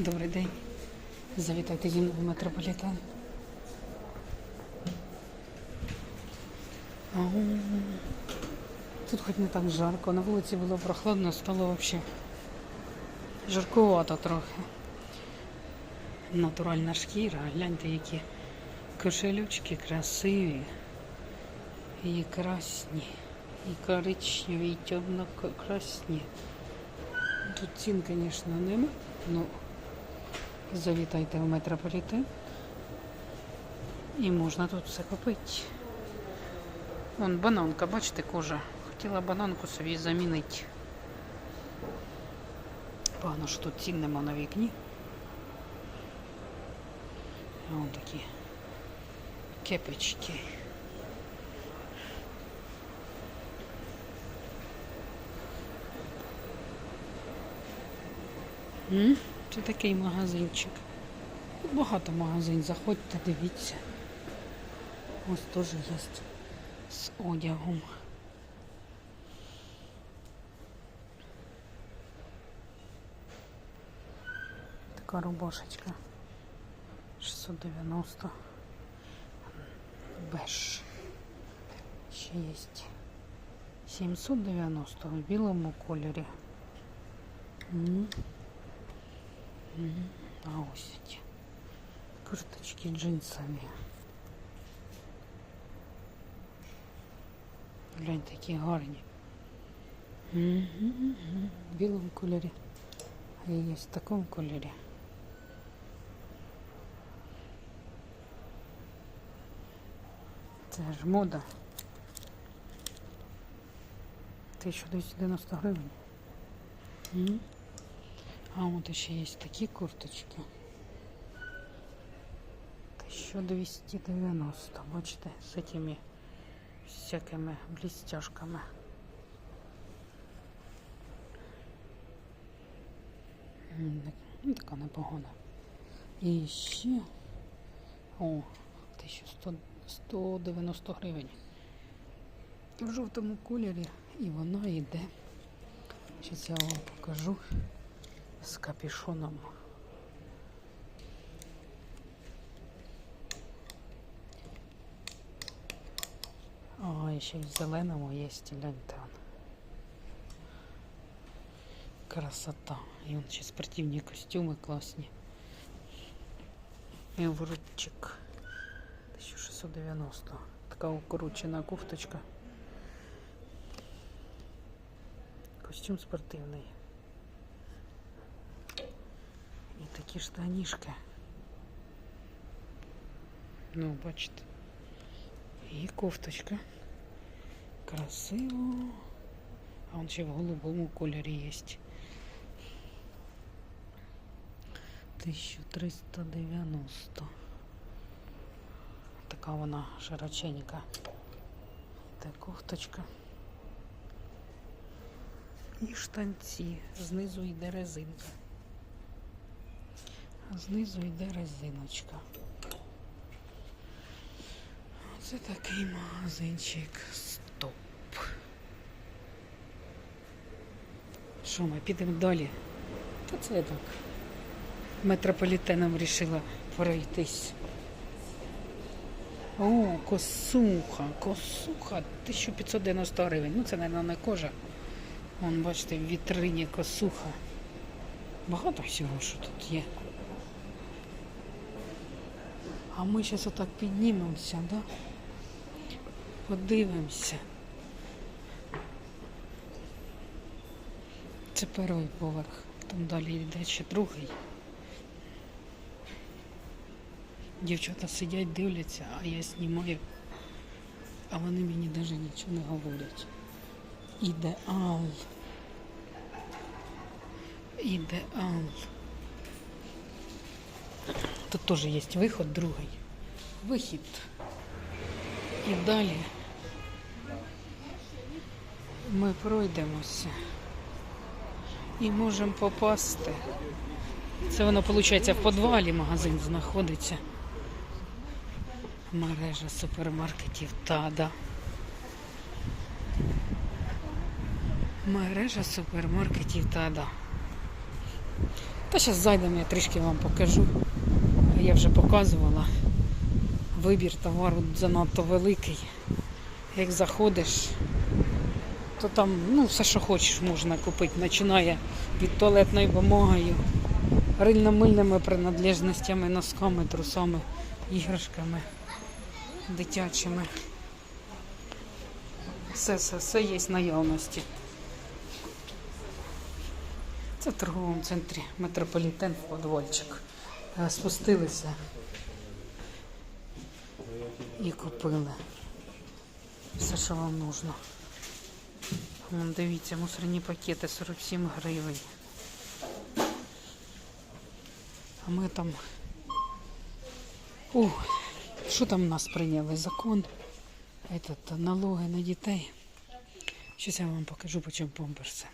Добрий день. Завітайте зі мною метрополітен. Тут хоч не так жарко. На вулиці було прохладно, стало взагалі жаркувато трохи. Натуральна шкіра. Гляньте, які кошелючки красиві. І красні, і коричневі, і темно-красні. Тут цін, звісно, нема. Ну, завітайте в метрополітен. І можна тут все купити. Вон бананка, бачите, кожа. Хотіла бананку собі замінити. Погано, що тут цін нема на вікні. Вон такі кепочки. М? Це такий магазинчик. Багато магазин, заходьте, дивіться. Ось теж є з одягом. Така рубашечка. 690. Беж. Ще є. 790 в білому кольорі. М. Мгм. А ось ці курточки джинсові. Гляньте, які гарні. В білому кольорі. А є в такому кольорі. Це ж мода. 1290 гривень. А вот еще есть такие курточки. 1290, бачите, с этими всякими так- Ну, така непогана. І ще о, 1100 190 гривень. В жовтому кольорі і вона йде. Зараз я вам покажу з капюшоном. О, і ще й зеленому є гляньте. Красота. І он ще спортивні костюми класні. І воротчик. 1690. Така укорочена кофточка. Костюм спортивний. І такі штанішки. Ну, бачите. І кофточка. Красиво. А он ще в голубому кольорі є. 1390. Така вона широченька. Та кофточка. І штанці. Знизу йде резинка. Знизу йде резиночка. Це такий магазинчик. Стоп. Що ми підемо далі? Та це я так. Метрополітеном вирішила пройтись. О, косуха, косуха, 1590 гривень. Ну, це, мабуть, не кожа. Вон, бачите, в вітрині косуха. Багато всього, що тут є. А ми зараз отак піднімемося, да? Подивимося. Це перший поверх. Там далі йде ще другий. Дівчата сидять, дивляться, а я знімаю, а вони мені навіть нічого не говорять. Ідеал. Ідеал. Тут теж є виход другий. Вихід. І далі ми пройдемося і можемо попасти. Це воно, виходить, в підвалі магазин знаходиться. Мережа супермаркетів Тада. Мережа супермаркетів Тада. Та зараз зайдемо, я трішки вам покажу. Я вже показувала. Вибір товару занадто великий. Як заходиш, то там ну, все, що хочеш, можна купити. Починає від туалетною бумагою, рильно-мильними принадлежностями, носками, трусами, іграшками дитячими. Все, все, є наявності. Це в торговому центрі метрополітен подвальчик. Е, Спустилися і купили все, що вам нужно. Дивіться, мусорні пакети 47 гривень. А ми там. О, що там в нас прийняли? Закон. Этот, налоги на дітей. Щось я вам покажу, по помперси.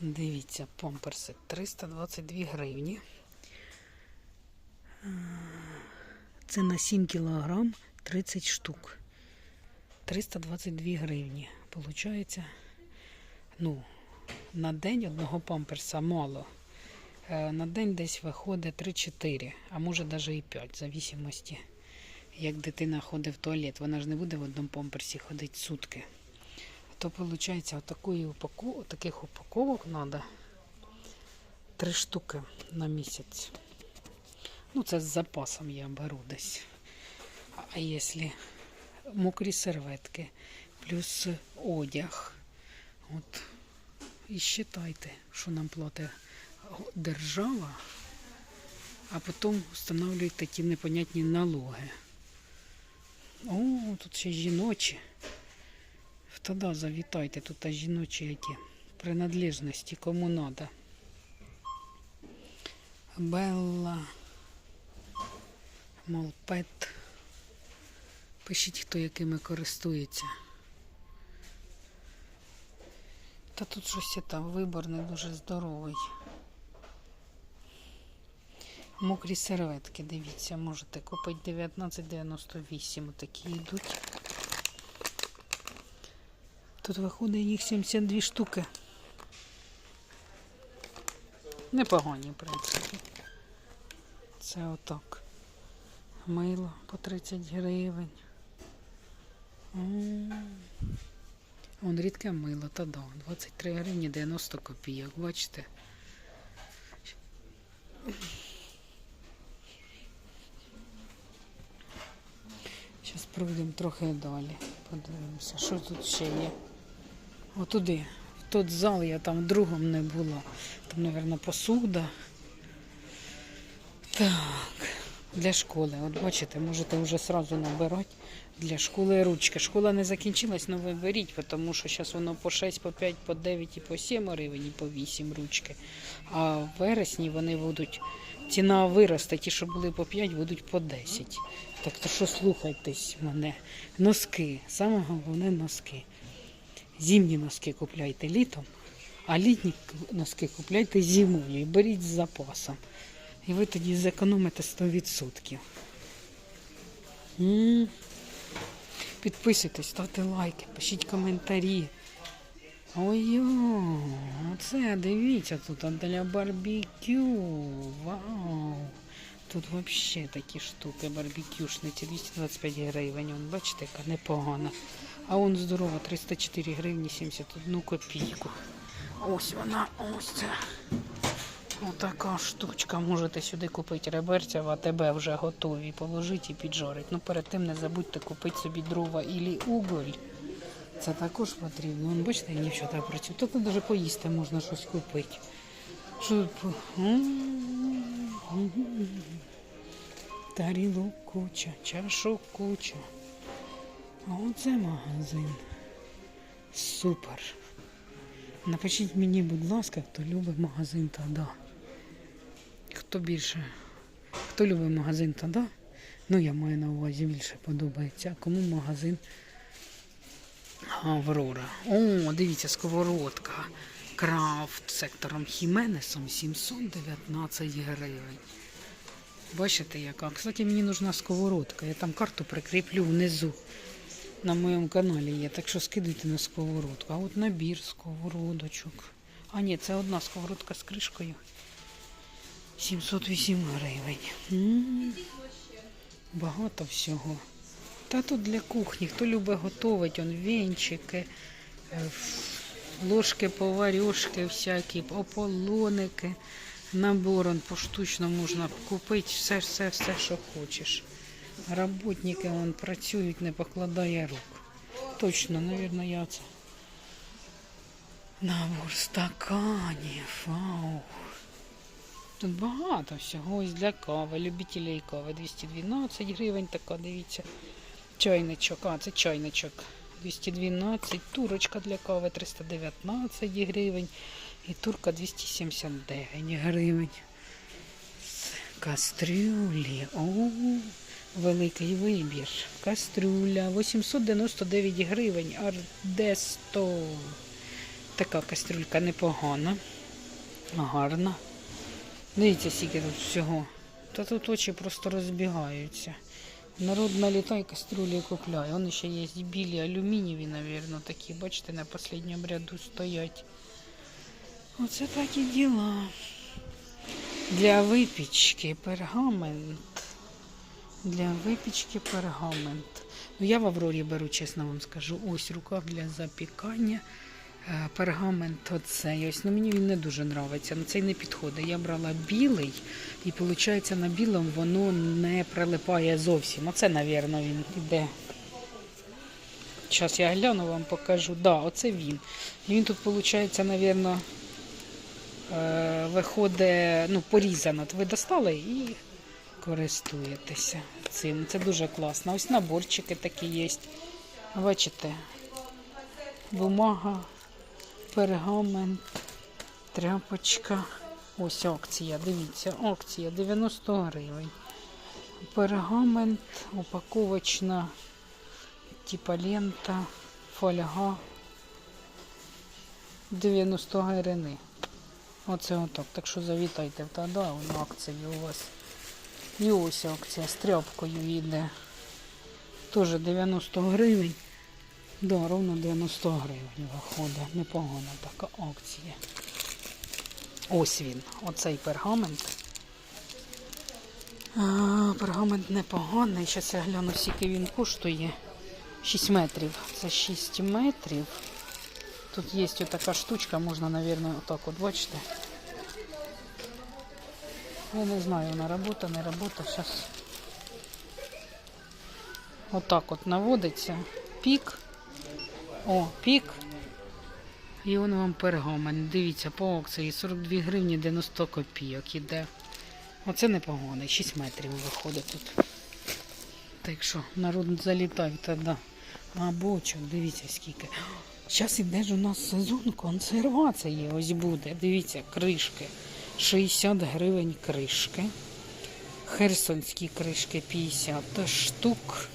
Дивіться, помперси 322 гривні. Це на 7 кілограм 30 штук. 322 гривні. Получається, ну, на день одного памперса мало. Е, На день десь виходить 3-4, а може навіть і 5, в зависимості, як дитина ходить в туалет. Вона ж не буде в одному памперсі ходити сутки. То виходить, отакої упаку... таких упаковок треба 3 штуки на місяць. Ну, це з запасом я беру десь. А- якщо мокрі серветки, плюс одяг. От. І считайте, що нам платить держава, а потім встановлюєте ті непонятні налоги. О, тут ще жіночі. Тоді завітайте, тут жіночі які принадлежності, кому надо. Белла, Молпет. Пишіть, хто якими користується. Та тут щось там вибор не дуже здоровий. Мокрі серветки, дивіться, можете купити 19,98. Такі йдуть. Тут виходить їх 72 штуки. Непогані, в принципі. Це отак. Мило по 30 гривень. М. Вон рідке мило, та да. 23 гривні 90 копійок, бачите? Зараз пройдемо трохи далі. Подивимося, що тут ще є. Отуди, в той зал я там в другому не була. Там, мабуть, посуда. Так, для школи. От бачите, можете вже сразу набирати для школи ручки. Школа не закінчилась, але ви беріть, тому що зараз воно по 6, по 5, по 9 і по 7 гривень, і по 8 ручки. А в вересні вони будуть, ціна виросте, ті, що були по 5, будуть по 10. Так то що слухайтесь мене. Носки. Саме головне носки. Зимні носки купляйте літом, а літні носки купляйте зимою і беріть з запасом. І ви тоді зекономите 100%. М. Підписуйтесь, ставте лайки, пишіть коментарі. Ой, оце дивіться тут для барбекю. Вау. Тут взагалі такі штуки барбекюшниці, 225 гривень. Вон, бачите, яка непогана. А он здорово, 304 гривні 71 копійку. Ось вона, ось це. Отака штучка. Можете сюди купити реберця, в АТБ вже готові. Положити і піджарити. Ну перед тим не забудьте купити собі дрова і уголь. Це також потрібно. Вон, бачите, дівчата працюють. Тут навіть поїсти можна щось купити. Що тут? Тарілок куча, чашок куча. А оце магазин. Супер. Напишіть мені, будь ласка, хто любить магазин Тада. Хто більше? Хто любить магазин Тада? Ну, я маю на увазі більше подобається. А кому магазин Аврора? О, дивіться, сковородка. Крафт сектором Хіменесом 719 гривень. Бачите, яка? Кстати, мені нужна сковородка. Я там карту прикріплю внизу. На моєму каналі є. Так що скидуйте на сковородку. А от набір сковородочок. А ні, це одна сковородка з кришкою. 708 гривень. М, Багато всього. Та тут для кухні. Хто любить готувати, он венчики, е, ложки, поварюшки всякі, ополоники. Набор он поштучно можна купити все, все, все, що хочеш. Работники вон працюють, не покладає рук. Точно, мабуть, я це. Набор стаканів. Вау. Тут багато всього. Ось для кави, любителей кави 212 гривень, така, дивіться. Чайничок, а це чайничок 212, турочка для кави 319 гривень і турка 279 гривень. Кастрюлі. О, великий вибір. Кастрюля 899 гривень. Ардесто. Така кастрюлька непогана. Гарна. Дивіться, скільки тут всього. Та тут очі просто розбігаються. Народ налітає кастрюлі купляє. Вони ще є білі алюмінієві, мабуть, такі, бачите, на останньому ряду стоять. Оце такі діла. Для випічки пергамент. Для випічки пергамент. Ну, я в Аврорі беру, чесно вам скажу. Ось рукав для запікання. Е, Пергамент оцей. Ось ну, мені він не дуже подобається. Ну, цей не підходить. Я брала білий, і виходить, на білому воно не прилипає зовсім. Оце, мабуть, він іде. Зараз я гляну, вам покажу. Да, оце він. Він тут, виходить, мабуть, е, виходить, ну, порізано. Ви достали і користуєтеся цим. Це дуже класно. Ось наборчики такі є. Бачите, бумага, пергамент, тряпочка. Ось акція, дивіться, акція 90 гривень. Пергамент, упаковочна, типа лента, фольга. 90 гривень. Оце отак. Так що завітайте в Тада, на акції у вас. І ось акція з тряпкою йде. Теж 90 гривень. Да, ровно 90 гривень виходить. Непогана така акція. Ось він, оцей пергамент. А, пергамент непоганий. Зараз я гляну, скільки він коштує. 6 метрів. Це 6 метрів. Тут є така штучка, можна, мабуть, отак от бачите. Я не знаю, вона робота, не робота. Зараз отак от наводиться. Пік. О, пік. І он вам пергамент. Дивіться, по акції 42 гривні 90 копійок іде. Оце непоганий, 6 метрів виходить тут. Так що народ залітає тоді. А бочок, дивіться скільки. Зараз іде ж у нас сезон консервації. Ось буде. Дивіться, кришки. 60 гривень кришки. Херсонські кришки 50 штук.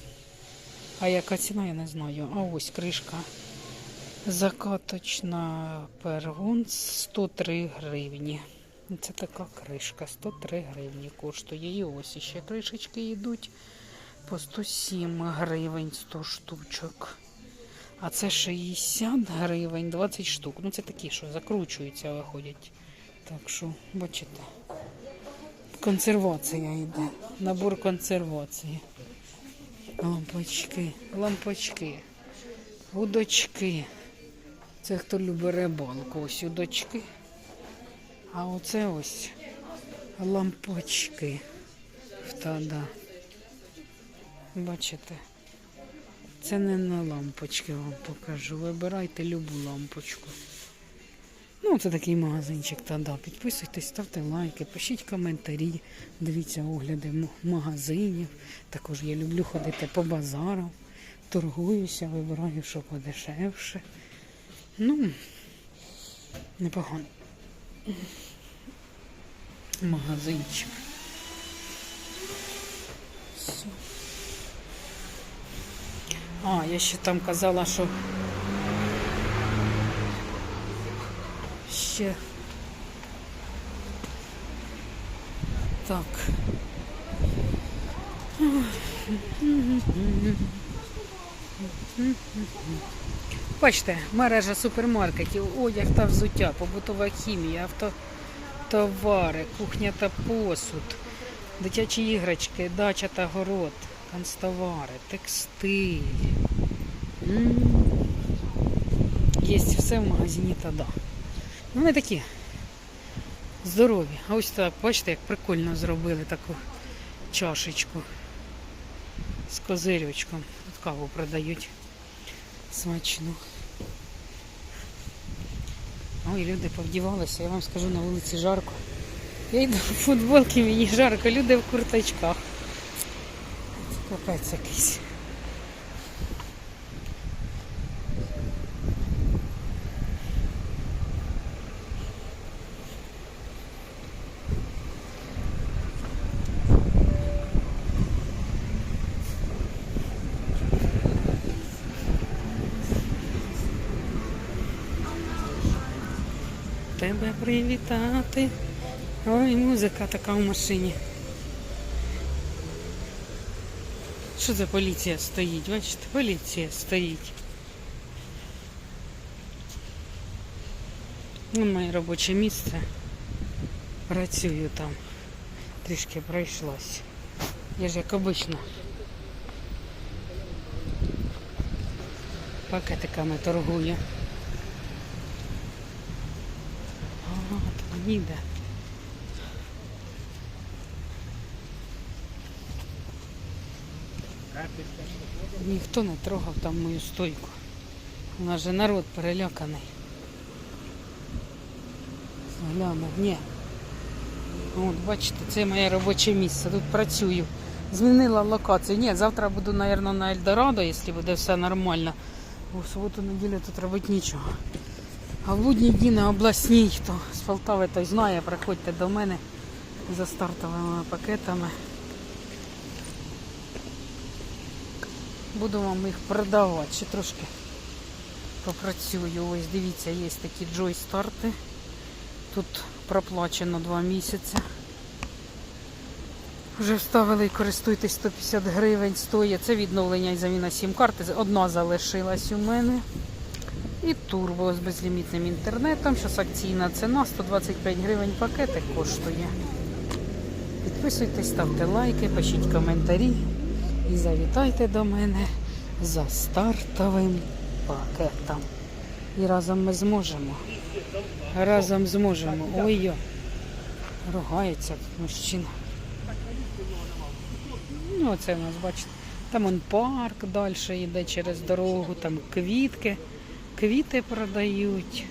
А яка ціна, я не знаю. А ось кришка. Закаточна первун 103 гривні. Це така кришка. 103 гривні коштує. І ось ще кришечки йдуть по 107 гривень 100 штучок. А це 60 гривень 20 штук. Ну це такі, що закручуються, виходять. Так що, бачите, консервація йде. Набор консервації. Лампочки, лампочки, удочки. Це хто любить рибалку. Ось удочки. А оце ось лампочки. Втада. Бачите? Це не на лампочки вам покажу. Вибирайте любу лампочку. Ну, це такий магазинчик Тада. Підписуйтесь, ставте лайки, пишіть коментарі, дивіться огляди магазинів. Також я люблю ходити по базарам, торгуюся, вибираю, що подешевше. Ну, непогано. Магазинчик. А, я ще там казала, що ще. Так. Бачите, мережа супермаркетів, одяг та взуття, побутова хімія, автотовари, кухня та посуд, дитячі іграчки, дача та город, канцтовари, текстиль. Є все в магазині Тада. Ну, Вони такі здорові. А ось так, бачите, як прикольно зробили таку чашечку з козирючком. Тут каву продають смачну. Ой, люди повдівалися, я вам скажу, на вулиці жарко. Я йду в футболці, мені жарко, люди в курточках. Капець якийсь. Тебе привітати. Ой, музика така в машині. Що за поліція стоїть? Бачите, поліція стоїть. Ну, моє робоче місце. Працюю там. Трішки пройшлась. Я ж як обично. Пакетиками торгую. Ніде. Ніхто не трогав там мою стойку. У нас же народ переляканий. Гляну, ні. От, бачите, це моє робоче місце. Тут працюю. Змінила локацію. Ні, завтра буду, мабуть, на Ельдорадо, якщо буде все нормально. Бо в суботу неділю тут робити нічого. А в будні дні на обласній, хто з Полтави той знає, приходьте до мене за стартовими пакетами. Буду вам їх продавати. Ще трошки попрацюю. Ось дивіться, є такі Joy старти. Тут проплачено 2 місяці. Вже вставили і користуйтесь 150 гривень стоїть. Це відновлення і заміна сім-карти. Одна залишилась у мене. І турбо з безлімітним інтернетом. Зараз акційна ціна 125 гривень пакетик коштує. Підписуйтесь, ставте лайки, пишіть коментарі і завітайте до мене за стартовим пакетом. І разом ми зможемо. Разом зможемо. Ой, ругається тут мужчина. Ну, оце у нас, бачите, там он парк далі йде через дорогу, там квітки, квіти продають.